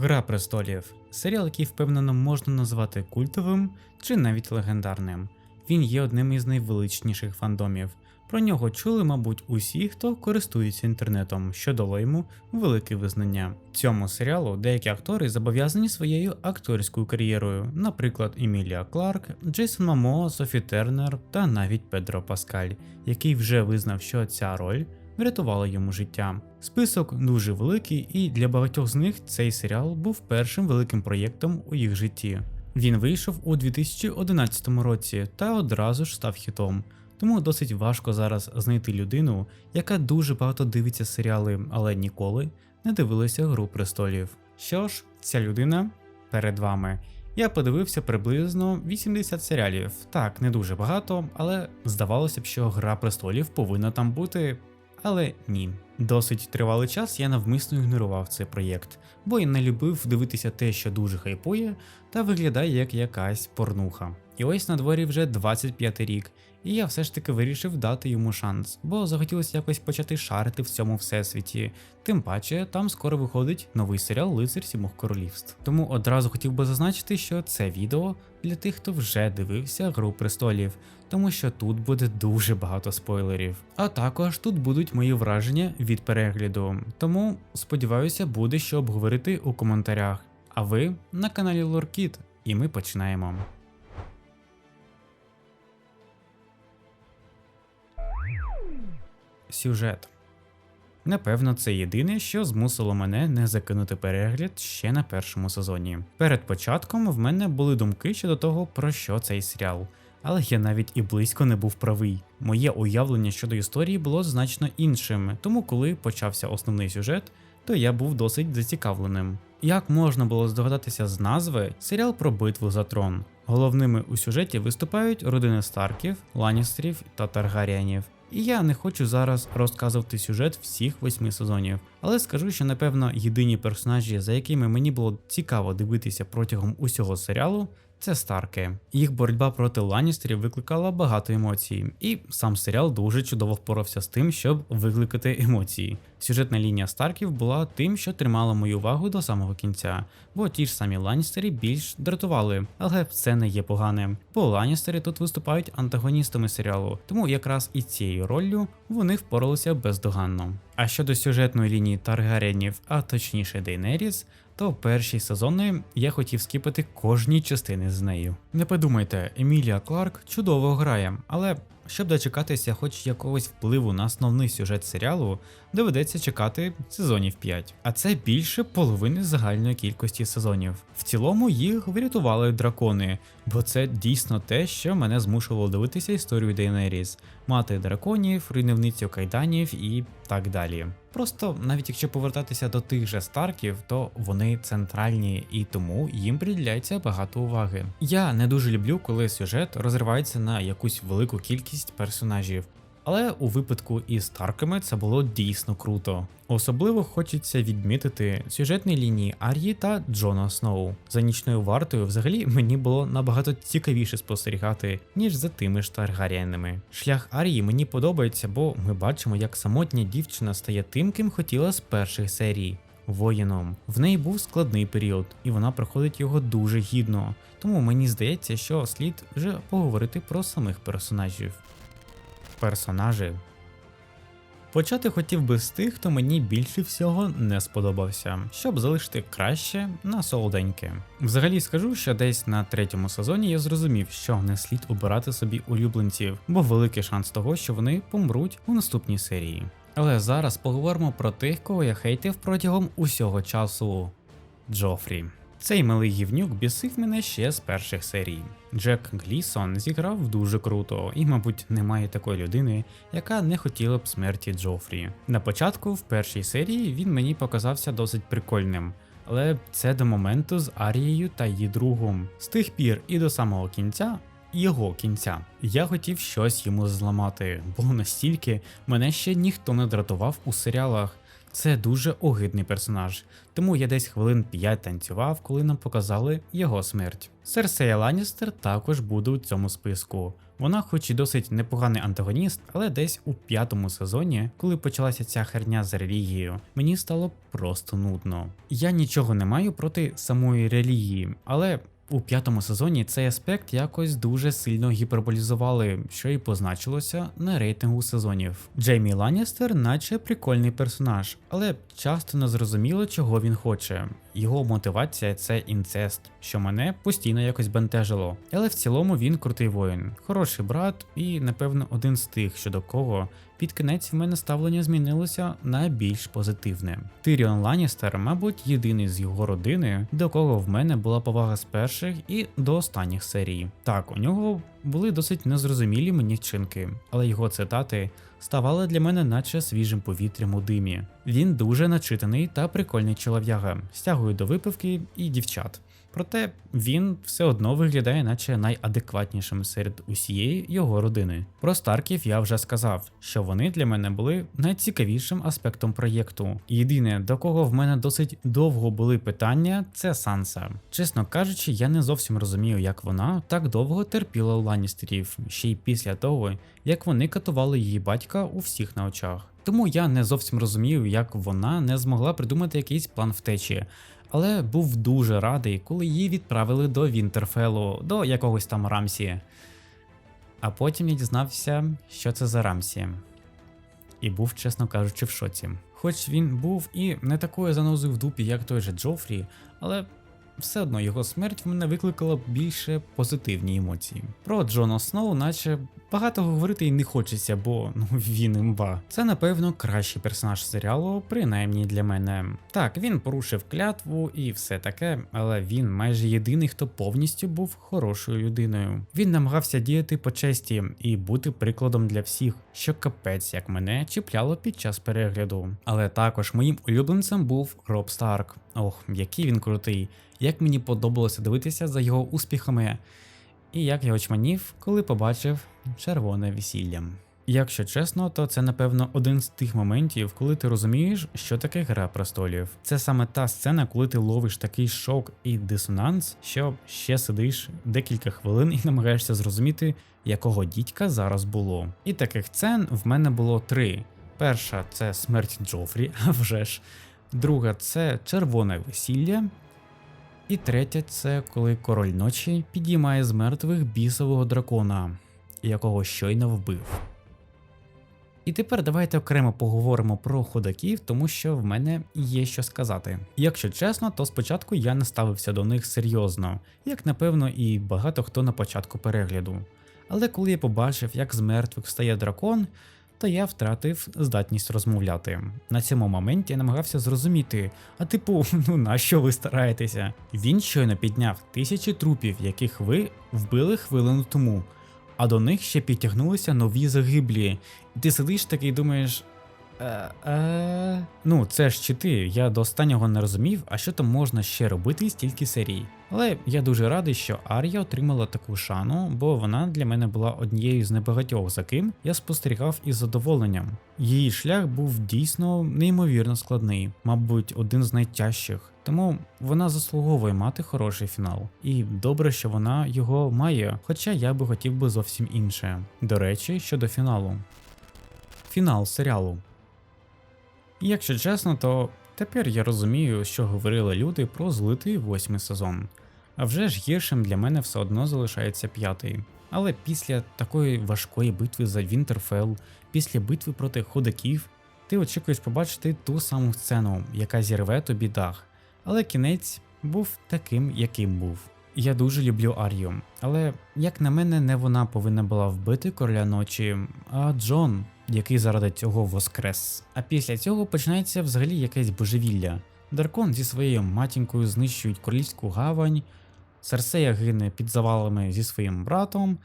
Гра престолів серіал, який впевнено можна назвати культовим чи навіть легендарним. Він є одним із найвеличніших фандомів. Про нього чули, мабуть, усі, хто користується інтернетом, що дало йому велике визнання. Цьому серіалу деякі актори зобов'язані своєю акторською кар'єрою, наприклад, Емілія Кларк, Джейсон Мамо, Софі Тернер та навіть Педро Паскаль, який вже визнав, що ця роль врятувала йому життя. Список дуже великий, і для багатьох з них цей серіал був першим великим проєктом у їх житті. Він вийшов у 2011 році та одразу ж став хітом. Тому досить важко зараз знайти людину, яка дуже багато дивиться серіали, але ніколи не дивилася Гру престолів. Що ж, ця людина перед вами. Я подивився приблизно 80 серіалів. Так, не дуже багато, але здавалося б, що Гра престолів повинна там бути. Але ні. Досить тривалий час я навмисно ігнорував цей проєкт, бо я не любив дивитися те, що дуже хайпує, та виглядає як якась порнуха. І ось на дворі вже 25 рік, і я все ж таки вирішив дати йому шанс, бо захотілося якось почати шарити в цьому всесвіті. Тим паче, там скоро виходить новий серіал Лицар Сімох Королівств. Тому одразу хотів би зазначити, що це відео для тих, хто вже дивився Гру престолів, тому що тут буде дуже багато спойлерів. А також тут будуть мої враження від перегляду. Тому сподіваюся, буде що обговорити у коментарях. А ви на каналі Лоркіт, і ми починаємо. Сюжет. Напевно, це єдине, що змусило мене не закинути перегляд ще на першому сезоні. Перед початком в мене були думки щодо того, про що цей серіал. Але я навіть і близько не був правий. Моє уявлення щодо історії було значно іншим, тому коли почався основний сюжет, то я був досить зацікавленим. Як можна було здогадатися з назви, серіал про битву за трон. Головними у сюжеті виступають родини Старків, Ланістерів та Таргаріанів. І я не хочу зараз розказувати сюжет всіх восьми сезонів, але скажу, що напевно єдині персонажі, за якими мені було цікаво дивитися протягом усього серіалу, це Старки. Їх боротьба проти Ланістерів викликала багато емоцій, і сам серіал дуже чудово впорався з тим, щоб викликати емоції. Сюжетна лінія Старків була тим, що тримала мою увагу до самого кінця, бо ті ж самі Ланістери більш дратували, але це не є поганим. Бо Ланістери тут виступають антагоністами серіалу, тому якраз і цією роллю вони впоралися бездоганно. А щодо сюжетної лінії Таргаренів, а точніше Дейнеріс, то перші сезони я хотів скіпати кожній частини з нею. Не подумайте, Емілія Кларк чудово грає, але щоб дочекатися хоч якогось впливу на основний сюжет серіалу, доведеться чекати сезонів 5. А це більше половини загальної кількості сезонів. В цілому їх врятували дракони, бо це дійсно те, що мене змушувало дивитися історію Дейнеріс, мати драконів, руйнівницю кайданів і так далі. Просто навіть якщо повертатися до тих же старків, то вони центральні і тому їм приділяється багато уваги. Я не дуже люблю, коли сюжет розривається на якусь велику кількість персонажів. Але у випадку із Старками це було дійсно круто. Особливо хочеться відмітити сюжетні лінії Ар'ї та Джона Сноу. За нічною вартою взагалі мені було набагато цікавіше спостерігати, ніж за тими ж Таргарієнами. Шлях Ар'ї мені подобається, бо ми бачимо, як самотня дівчина стає тим, ким хотіла з перших серій. Воїном в неї був складний період, і вона проходить його дуже гідно. Тому мені здається, що слід вже поговорити про самих персонажів. Персонажі. Почати хотів би з тих, хто мені більше всього не сподобався, щоб залишити краще на солоденьке. Взагалі скажу, що десь на третьому сезоні я зрозумів, що не слід обирати собі улюбленців, бо великий шанс того, що вони помруть у наступній серії. Але зараз поговоримо про тих, кого я хейтив протягом усього часу. Джофрі. Цей малий гівнюк бісив мене ще з перших серій. Джек Глісон зіграв дуже круто, і, мабуть, немає такої людини, яка не хотіла б смерті Джофрі. На початку, в першій серії, він мені показався досить прикольним. Але це до моменту з Арією та її другом. З тих пір і до самого кінця, його кінця. Я хотів щось йому зламати, бо настільки мене ще ніхто не дратував у серіалах. Це дуже огидний персонаж, тому я десь хвилин 5 танцював, коли нам показали його смерть. Серсея Ланністер також буде у цьому списку. Вона, хоч і досить непоганий антагоніст, але десь у п'ятому сезоні, коли почалася ця херня з релігією, мені стало просто нудно. Я нічого не маю проти самої релігії, але у п'ятому сезоні цей аспект якось дуже сильно гіперболізували, що і позначилося на рейтингу сезонів. Джеймі Ланністер, наче прикольний персонаж, але часто не зрозуміло, чого він хоче. Його мотивація це інцест, що мене постійно якось бентежило. Але в цілому він крутий воїн, хороший брат і, напевно, один з тих, щодо кого під кінець в мене ставлення змінилося на більш позитивне. Тиріон Ланністер, мабуть, єдиний з його родини, до кого в мене була повага з перших і до останніх серій. Так, у нього були досить незрозумілі мені вчинки, але його цитати ставали для мене наче свіжим повітрям у димі. Він дуже начитаний та прикольний чолов'яга, стягує до випивки і дівчат. Проте він все одно виглядає, наче найадекватнішим серед усієї його родини. Про Старків я вже сказав, що вони для мене були найцікавішим аспектом проєкту. Єдине, до кого в мене досить довго були питання, це Санса. Чесно кажучи, я не зовсім розумію, як вона так довго терпіла Ланністерів, ще й після того, як вони катували її батька у всіх на очах. Тому я не зовсім розумію, як вона не змогла придумати якийсь план втечі але був дуже радий, коли її відправили до Вінтерфелу, до якогось там Рамсі. А потім я дізнався, що це за Рамсі. І був, чесно кажучи, в шоці. Хоч він був і не такою занозою в дупі, як той же Джофрі, але все одно його смерть в мене викликала більше позитивні емоції. Про Джона Сноу, наче багато говорити й не хочеться, бо ну він імба. Це напевно кращий персонаж серіалу, принаймні для мене. Так, він порушив клятву і все таке, але він майже єдиний, хто повністю був хорошою людиною. Він намагався діяти по честі і бути прикладом для всіх, що капець як мене чіпляло під час перегляду. Але також моїм улюбленцем був Роб Старк. Ох, який він крутий, як мені подобалося дивитися за його успіхами, і як я очманів, коли побачив червоне весілля. Якщо чесно, то це напевно один з тих моментів, коли ти розумієш, що таке гра престолів. Це саме та сцена, коли ти ловиш такий шок і дисонанс, що ще сидиш декілька хвилин і намагаєшся зрозуміти, якого дідька зараз було. І таких сцен в мене було три. Перша це смерть Джофрі, а вже ж. Друга це червоне весілля. І третя це коли король ночі підіймає з мертвих бісового дракона, якого щойно вбив. І тепер давайте окремо поговоримо про ходаків, тому що в мене є що сказати. Якщо чесно, то спочатку я не ставився до них серйозно, як напевно і багато хто на початку перегляду. Але коли я побачив, як з мертвих встає дракон, то я втратив здатність розмовляти. На цьому моменті я намагався зрозуміти, а типу, ну на що ви стараєтеся? Він щойно підняв тисячі трупів, яких ви вбили хвилину тому, а до них ще підтягнулися нові загиблі. І ти сидиш такий і думаєш. Е, е... Ну, це ж чити, я до останнього не розумів, а що там можна ще робити стільки серій. Але я дуже радий, що Арія отримала таку шану, бо вона для мене була однією з небагатьох, за ким я спостерігав із задоволенням. Її шлях був дійсно неймовірно складний, мабуть, один з найтяжчих. Тому вона заслуговує мати хороший фінал. І добре, що вона його має, хоча я би хотів би зовсім інше. До речі, щодо фіналу. Фінал серіалу. Якщо чесно, то тепер я розумію, що говорили люди про злитий восьмий сезон. А вже ж гіршим для мене все одно залишається п'ятий. Але після такої важкої битви за Вінтерфелл, після битви проти ходаків, ти очікуєш побачити ту саму сцену, яка зірве тобі дах. Але кінець був таким, яким був. Я дуже люблю Ар'ю, але як на мене, не вона повинна була вбити короля ночі, а Джон, який заради цього воскрес. А після цього починається взагалі якесь божевілля. Даркон зі своєю матінкою знищують королівську гавань, Серсея гине під завалами зі своїм братом,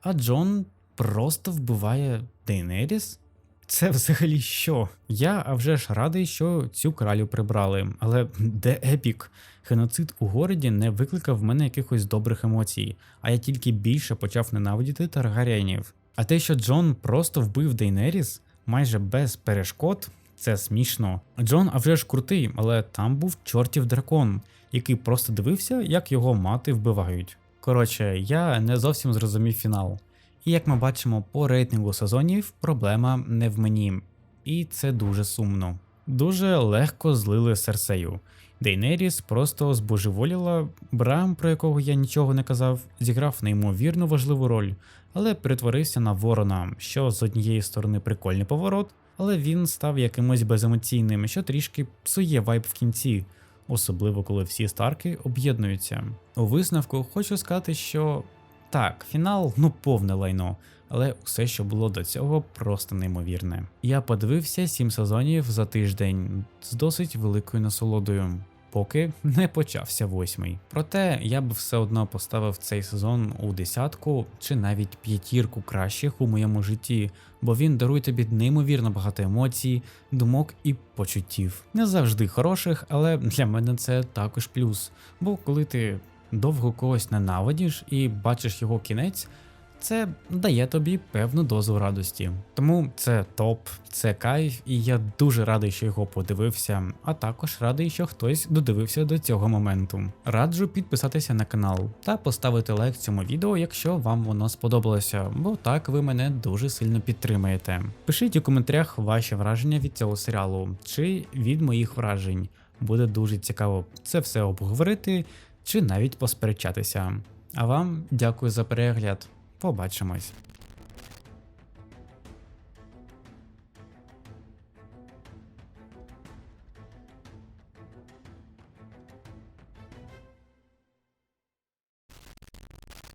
а Джон просто вбиває Дейнеріс. Це взагалі що? Я а вже ж радий, що цю кралю прибрали, але де епік? Геноцид у городі не викликав в мене якихось добрих емоцій, а я тільки більше почав ненавидіти Таргарянів. А те, що Джон просто вбив Дейнеріс майже без перешкод, Це смішно. Джон а вже ж крутий, але там був чортів дракон, який просто дивився, як його мати вбивають. Коротше, я не зовсім зрозумів фінал. І як ми бачимо по рейтингу сезонів, проблема не в мені. І це дуже сумно. Дуже легко злили Серсею. Дейнеріс просто збожеволіла, Брам, про якого я нічого не казав, зіграв неймовірно важливу роль, але перетворився на ворона, що з однієї сторони прикольний поворот, але він став якимось беземоційним, що трішки псує вайб в кінці, особливо коли всі старки об'єднуються. У висновку хочу сказати, що так, фінал ну повне лайно, але все, що було до цього, просто неймовірне. Я подивився сім сезонів за тиждень з досить великою насолодою. Поки не почався восьмий. Проте я б все одно поставив цей сезон у десятку чи навіть п'ятірку кращих у моєму житті, бо він дарує тобі неймовірно багато емоцій, думок і почуттів. Не завжди хороших, але для мене це також плюс. Бо коли ти довго когось ненавидиш і бачиш його кінець, це дає тобі певну дозу радості. Тому це топ, це кайф, і я дуже радий, що його подивився, а також радий, що хтось додивився до цього моменту. Раджу підписатися на канал та поставити лайк цьому відео, якщо вам воно сподобалося, бо так ви мене дуже сильно підтримаєте. Пишіть у коментарях ваші враження від цього серіалу чи від моїх вражень. Буде дуже цікаво це все обговорити чи навіть посперечатися. А вам дякую за перегляд. Popatrzcie, Mois.